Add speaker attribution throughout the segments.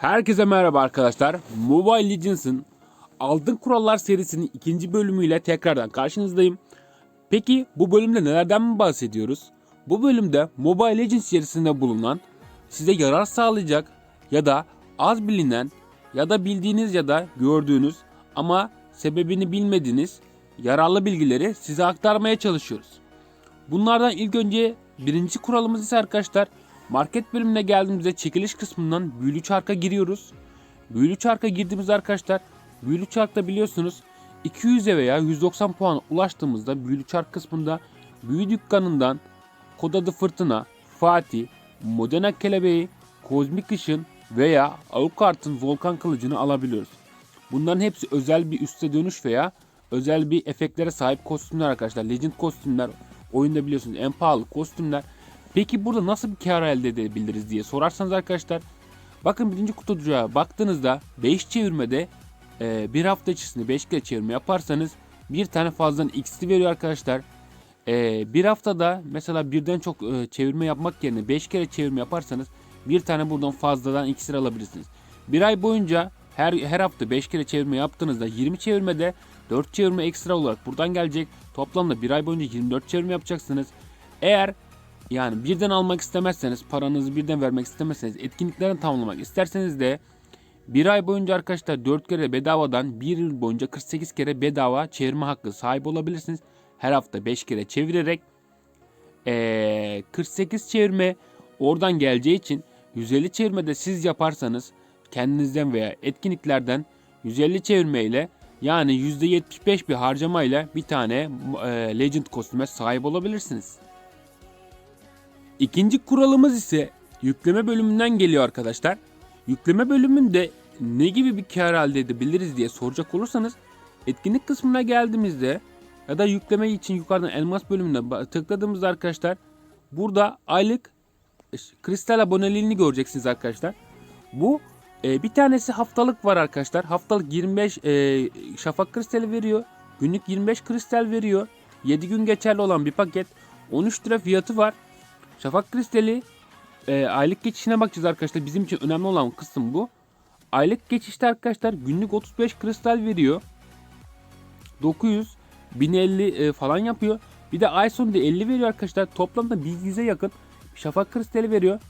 Speaker 1: Herkese merhaba arkadaşlar. Mobile Legends'ın Altın Kurallar serisinin ikinci bölümüyle tekrardan karşınızdayım. Peki bu bölümde nelerden mi bahsediyoruz? Bu bölümde Mobile Legends serisinde bulunan size yarar sağlayacak ya da az bilinen ya da bildiğiniz ya da gördüğünüz ama sebebini bilmediğiniz yararlı bilgileri size aktarmaya çalışıyoruz. Bunlardan ilk önce birinci kuralımız ise arkadaşlar market bölümüne geldiğimizde çekiliş kısmından büyülü çarka giriyoruz. Büyülü çarka girdiğimiz arkadaşlar büyülü çarkta biliyorsunuz 200'e veya 190 puan ulaştığımızda büyülü çark kısmında büyü dükkanından kod adı fırtına, Fatih, Modena kelebeği, kozmik ışın veya Alucard'ın volkan kılıcını alabiliyoruz. Bunların hepsi özel bir üste dönüş veya özel bir efektlere sahip kostümler arkadaşlar. Legend kostümler oyunda biliyorsunuz en pahalı kostümler. Peki burada nasıl bir kar elde edebiliriz diye sorarsanız arkadaşlar. Bakın birinci kutucuğa baktığınızda 5 çevirmede e, bir hafta içerisinde 5 kere çevirme yaparsanız bir tane fazladan x'li veriyor arkadaşlar. E, bir haftada mesela birden çok e, çevirme yapmak yerine 5 kere çevirme yaparsanız bir tane buradan fazladan iksir alabilirsiniz. Bir ay boyunca her her hafta 5 kere çevirme yaptığınızda 20 çevirmede 4 çevirme ekstra olarak buradan gelecek. Toplamda bir ay boyunca 24 çevirme yapacaksınız. Eğer yani birden almak istemezseniz, paranızı birden vermek istemezseniz, etkinliklerini tamamlamak isterseniz de bir ay boyunca arkadaşlar 4 kere bedavadan bir yıl boyunca 48 kere bedava çevirme hakkı sahip olabilirsiniz. Her hafta 5 kere çevirerek ee, 48 çevirme oradan geleceği için 150 çevirme de siz yaparsanız kendinizden veya etkinliklerden 150 çevirme ile yani %75 bir harcama ile bir tane e, Legend kostüme sahip olabilirsiniz. İkinci kuralımız ise yükleme bölümünden geliyor arkadaşlar. Yükleme bölümünde ne gibi bir kar elde edebiliriz diye soracak olursanız etkinlik kısmına geldiğimizde ya da yükleme için yukarıdan elmas bölümüne tıkladığımızda arkadaşlar burada aylık e, kristal aboneliğini göreceksiniz arkadaşlar. Bu e, bir tanesi haftalık var arkadaşlar. Haftalık 25 e, şafak kristali veriyor. Günlük 25 kristal veriyor. 7 gün geçerli olan bir paket. 13 lira fiyatı var. Şafak kristali e, aylık geçişine bakacağız arkadaşlar. Bizim için önemli olan kısım bu. Aylık geçişte arkadaşlar günlük 35 kristal veriyor. 900 1050 e, falan yapıyor. Bir de ay sonunda 50 veriyor arkadaşlar. Toplamda 1100'e yakın şafak kristali veriyor.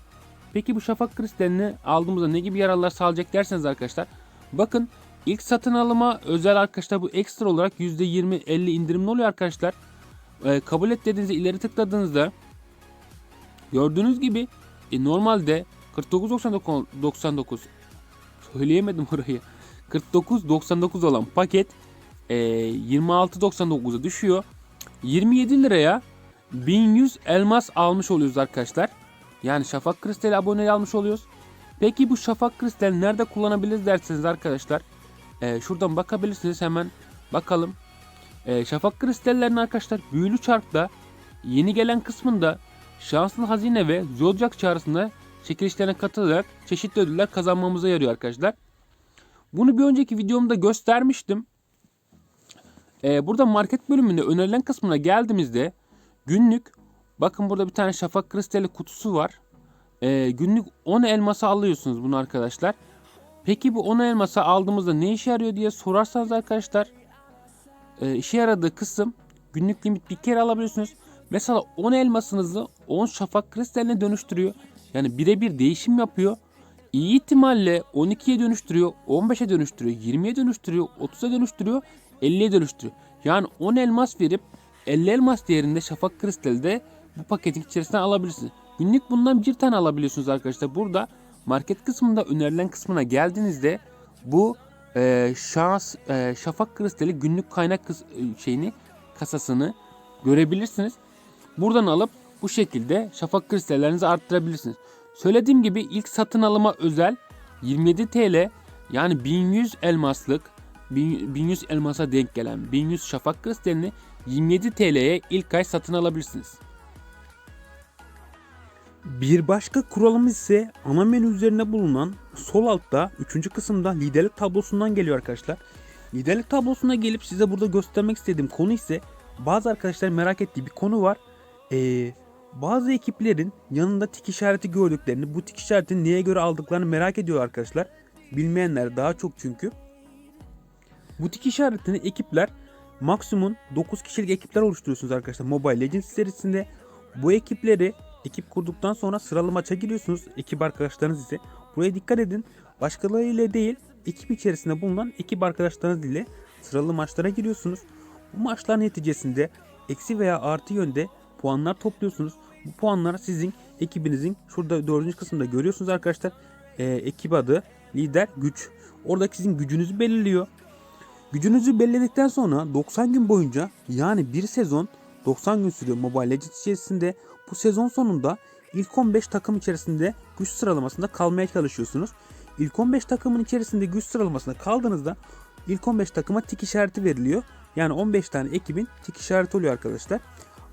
Speaker 1: Peki bu şafak kristalini aldığımızda ne gibi yararlar sağlayacak derseniz arkadaşlar. Bakın ilk satın alıma özel arkadaşlar bu ekstra olarak %20-50 indirimli oluyor arkadaşlar. E, kabul et dediğinizde ileri tıkladığınızda gördüğünüz gibi e, normalde 49.99 söyleyemedim orayı. 49.99 olan paket e, 26.99'a düşüyor. 27 liraya 1100 elmas almış oluyoruz arkadaşlar. Yani şafak kristali abone almış oluyoruz. Peki bu şafak kristali nerede kullanabiliriz derseniz arkadaşlar. e, şuradan bakabilirsiniz hemen bakalım. E, şafak kristallerini arkadaşlar büyülü çarkta yeni gelen kısmında şanslı hazine ve zodiac çağrısında çekilişlerine katılarak çeşitli ödüller kazanmamıza yarıyor arkadaşlar. Bunu bir önceki videomda göstermiştim. Ee, burada market bölümünde önerilen kısmına geldiğimizde günlük bakın burada bir tane şafak kristali kutusu var. Ee, günlük 10 elması alıyorsunuz bunu arkadaşlar. Peki bu 10 elması aldığımızda ne işe yarıyor diye sorarsanız arkadaşlar e, işe yaradığı kısım günlük limit bir kere alabiliyorsunuz. Mesela 10 elmasınızı 10 şafak kristaline dönüştürüyor. Yani birebir değişim yapıyor. İyi ihtimalle 12'ye dönüştürüyor, 15'e dönüştürüyor, 20'ye dönüştürüyor, 30'a dönüştürüyor, 50'ye dönüştürüyor. Yani 10 elmas verip 50 elmas değerinde şafak kristali de bu paketin içerisine alabilirsiniz. Günlük bundan bir tane alabiliyorsunuz arkadaşlar. Burada market kısmında önerilen kısmına geldiğinizde bu e, şans e, şafak kristali günlük kaynak kıs- e, şeyini kasasını görebilirsiniz. Buradan alıp bu şekilde şafak kristallerinizi arttırabilirsiniz. Söylediğim gibi ilk satın alıma özel 27 TL yani 1100 elmaslık 1100 elmasa denk gelen 1100 şafak kristalini 27 TL'ye ilk ay satın alabilirsiniz.
Speaker 2: Bir başka kuralımız ise ana menü üzerine bulunan sol altta 3. kısımda liderlik tablosundan geliyor arkadaşlar. Liderlik tablosuna gelip size burada göstermek istediğim konu ise bazı arkadaşlar merak ettiği bir konu var. Ee, bazı ekiplerin yanında tik işareti gördüklerini, bu tik işaretini neye göre aldıklarını merak ediyor arkadaşlar. Bilmeyenler daha çok çünkü. Bu tik işaretini ekipler maksimum 9 kişilik ekipler oluşturuyorsunuz arkadaşlar Mobile Legends serisinde. Bu ekipleri ekip kurduktan sonra sıralı maça giriyorsunuz. Ekip arkadaşlarınız ise buraya dikkat edin. Başkalarıyla değil ekip içerisinde bulunan ekip arkadaşlarınız ile sıralı maçlara giriyorsunuz. Bu maçlar neticesinde eksi veya artı yönde puanlar topluyorsunuz. Bu puanlar sizin ekibinizin şurada dördüncü kısımda görüyorsunuz arkadaşlar. Ee, ekip adı, lider, güç. Oradaki sizin gücünüzü belirliyor. Gücünüzü belirledikten sonra 90 gün boyunca yani bir sezon 90 gün sürüyor Mobile Legends içerisinde. Bu sezon sonunda ilk 15 takım içerisinde güç sıralamasında kalmaya çalışıyorsunuz. İlk 15 takımın içerisinde güç sıralamasında kaldığınızda ilk 15 takıma tik işareti veriliyor. Yani 15 tane ekibin tik işareti oluyor arkadaşlar.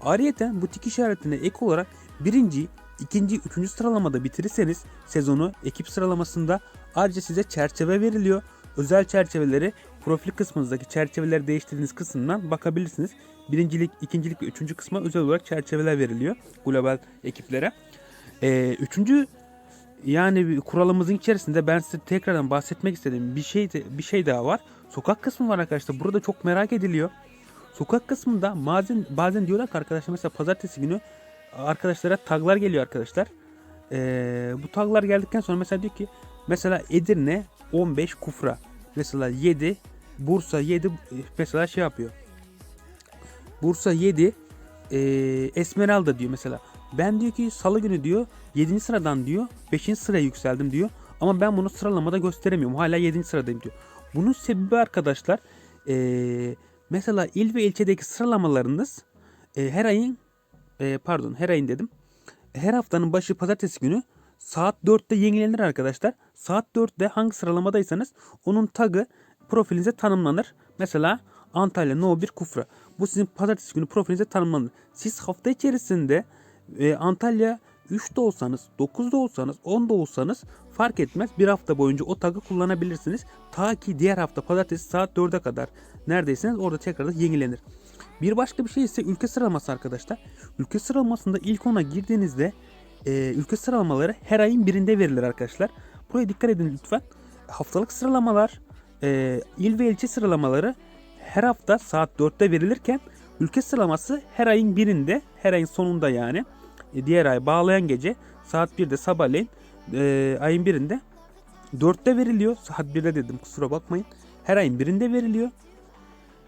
Speaker 2: Ayrıca bu tik işaretine ek olarak birinci, ikinci, üçüncü sıralamada bitirirseniz sezonu ekip sıralamasında ayrıca size çerçeve veriliyor. Özel çerçeveleri profil kısmınızdaki çerçeveleri değiştirdiğiniz kısmından bakabilirsiniz. Birincilik, ikincilik ve üçüncü kısma özel olarak çerçeveler veriliyor global ekiplere. Ee, üçüncü yani kuralımızın içerisinde ben size tekrardan bahsetmek istediğim bir şey bir şey daha var. Sokak kısmı var arkadaşlar. Burada çok merak ediliyor. Sokak kısmında bazen bazen diyorlar ki arkadaşlar mesela pazartesi günü arkadaşlara taglar geliyor arkadaşlar. Ee, bu taglar geldikten sonra mesela diyor ki mesela Edirne 15 Kufra. Mesela 7 Bursa 7 mesela şey yapıyor. Bursa 7 e, Esmeralda diyor mesela. Ben diyor ki salı günü diyor 7. sıradan diyor 5. sıraya yükseldim diyor. Ama ben bunu sıralamada gösteremiyorum. Hala 7. sıradayım diyor. Bunun sebebi arkadaşlar e, mesela il ve ilçedeki sıralamalarınız e, her ayın e, pardon her ayın dedim. Her haftanın başı pazartesi günü saat 4'te yenilenir arkadaşlar. Saat 4'te hangi sıralamadaysanız onun tagı profilinize tanımlanır. Mesela Antalya No 1 Kufra. Bu sizin pazartesi günü profilinize tanımlanır. Siz hafta içerisinde e, Antalya 3'te olsanız, 9'da olsanız, 10'da olsanız fark etmez. Bir hafta boyunca o tagı kullanabilirsiniz. Ta ki diğer hafta pazartesi saat 4'e kadar neredeyseniz orada tekrardan yenilenir. Bir başka bir şey ise ülke sıralaması arkadaşlar. Ülke sıralamasında ilk ona girdiğinizde e, ülke sıralamaları her ayın birinde verilir arkadaşlar. Buraya dikkat edin lütfen. Haftalık sıralamalar, e, il ve ilçe sıralamaları her hafta saat 4'te verilirken ülke sıralaması her ayın birinde, her ayın sonunda yani e, diğer ay bağlayan gece saat 1'de sabahleyin e, ayın birinde 4'te veriliyor. Saat 1'de dedim kusura bakmayın. Her ayın birinde veriliyor.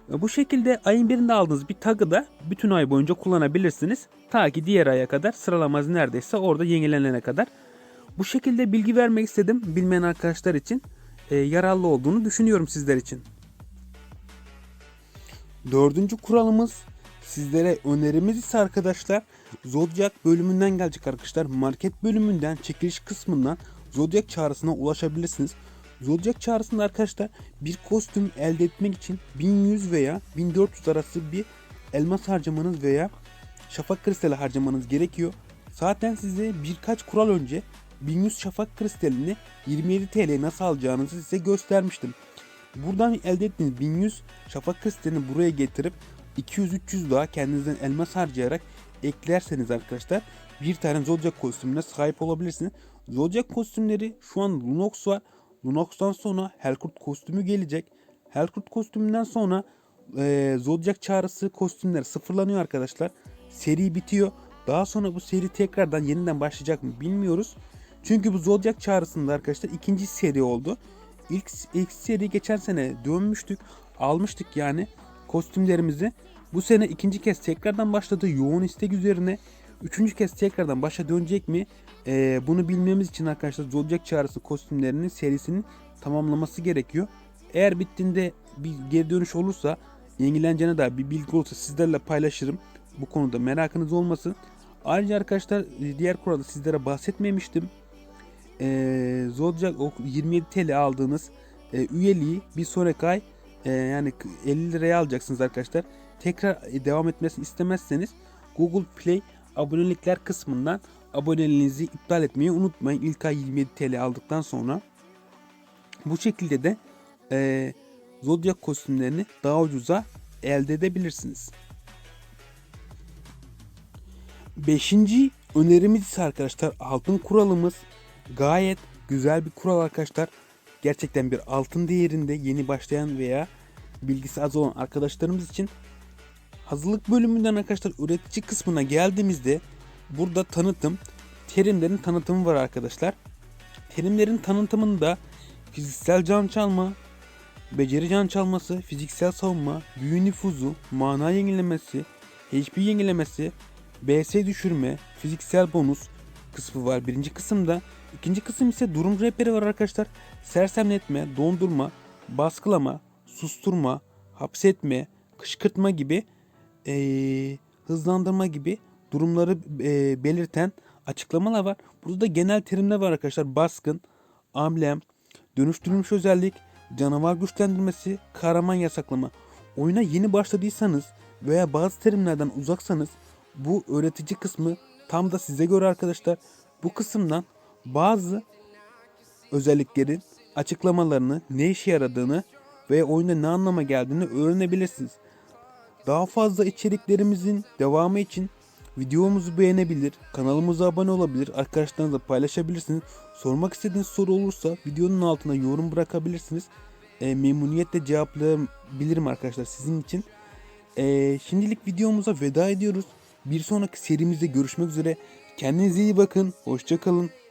Speaker 2: Bu şekilde ayın birinde aldığınız bir tagı da bütün ay boyunca kullanabilirsiniz. Ta ki diğer aya kadar sıralamanız neredeyse orada yenilenene kadar. Bu şekilde bilgi vermek istedim bilmeyen arkadaşlar için. E, yararlı olduğunu düşünüyorum sizler için. Dördüncü kuralımız sizlere önerimiz ise arkadaşlar Zodiac bölümünden gelecek arkadaşlar. Market bölümünden çekiliş kısmından Zodiac çağrısına ulaşabilirsiniz. Zodiac çağrısında arkadaşlar bir kostüm elde etmek için 1100 veya 1400 arası bir elmas harcamanız veya şafak kristali harcamanız gerekiyor. Zaten size birkaç kural önce 1100 şafak kristalini 27 TL nasıl alacağınızı size göstermiştim. Buradan elde ettiğiniz 1100 şafak kristalini buraya getirip 200-300 daha kendinizden elmas harcayarak eklerseniz arkadaşlar bir tane Zodiac kostümüne sahip olabilirsiniz. Zodiac kostümleri şu an Lunox var. Lunox'tan sonra Helkurt kostümü gelecek. Helkurt kostümünden sonra e, Zodiac çağrısı kostümler sıfırlanıyor arkadaşlar. Seri bitiyor. Daha sonra bu seri tekrardan yeniden başlayacak mı bilmiyoruz. Çünkü bu Zodiac çağrısında arkadaşlar ikinci seri oldu. İlk, ilk seri geçen sene dönmüştük. Almıştık yani kostümlerimizi. Bu sene ikinci kez tekrardan başladı yoğun istek üzerine. Üçüncü kez tekrardan başa dönecek mi? Ee, bunu bilmemiz için arkadaşlar Zodiac çağrısı kostümlerinin serisinin tamamlaması gerekiyor. Eğer bittiğinde bir geri dönüş olursa yenileneceğine dair bir bilgi olursa sizlerle paylaşırım. Bu konuda merakınız olmasın. Ayrıca arkadaşlar diğer kuralda sizlere bahsetmemiştim. Ee, Zodiac o 27 TL aldığınız e, üyeliği bir sonraki ay e, yani 50 liraya alacaksınız arkadaşlar. Tekrar e, devam etmesini istemezseniz Google Play abonelikler kısmından aboneliğinizi iptal etmeyi unutmayın. İlk ay 27 TL aldıktan sonra. Bu şekilde de e, Zodiac kostümlerini daha ucuza elde edebilirsiniz. Beşinci önerimiz ise arkadaşlar altın kuralımız gayet güzel bir kural arkadaşlar. Gerçekten bir altın değerinde yeni başlayan veya bilgisi az olan arkadaşlarımız için hazırlık bölümünden arkadaşlar üretici kısmına geldiğimizde burada tanıtım, terimlerin tanıtımı var arkadaşlar. Terimlerin tanıtımında fiziksel can çalma, beceri can çalması, fiziksel savunma, büyü nüfuzu, mana yenilemesi, HP yenilemesi, BS düşürme, fiziksel bonus kısmı var birinci kısımda. İkinci kısım ise durum rehberi var arkadaşlar. Sersemletme, dondurma, baskılama, susturma, hapsetme, kışkırtma gibi eee, hızlandırma gibi durumları eee, belirten açıklamalar var. Burada da genel terimler var arkadaşlar. Baskın, amblem, dönüştürülmüş özellik, canavar güçlendirmesi, kahraman yasaklama. Oyuna yeni başladıysanız veya bazı terimlerden uzaksanız bu öğretici kısmı tam da size göre arkadaşlar. Bu kısımdan bazı özelliklerin açıklamalarını, ne işe yaradığını ve oyunda ne anlama geldiğini öğrenebilirsiniz. Daha fazla içeriklerimizin devamı için videomuzu beğenebilir, kanalımıza abone olabilir, arkadaşlarınızla paylaşabilirsiniz. Sormak istediğiniz soru olursa videonun altına yorum bırakabilirsiniz. E, memnuniyetle cevaplayabilirim arkadaşlar sizin için. E, şimdilik videomuza veda ediyoruz. Bir sonraki serimizde görüşmek üzere. Kendinize iyi bakın. Hoşçakalın.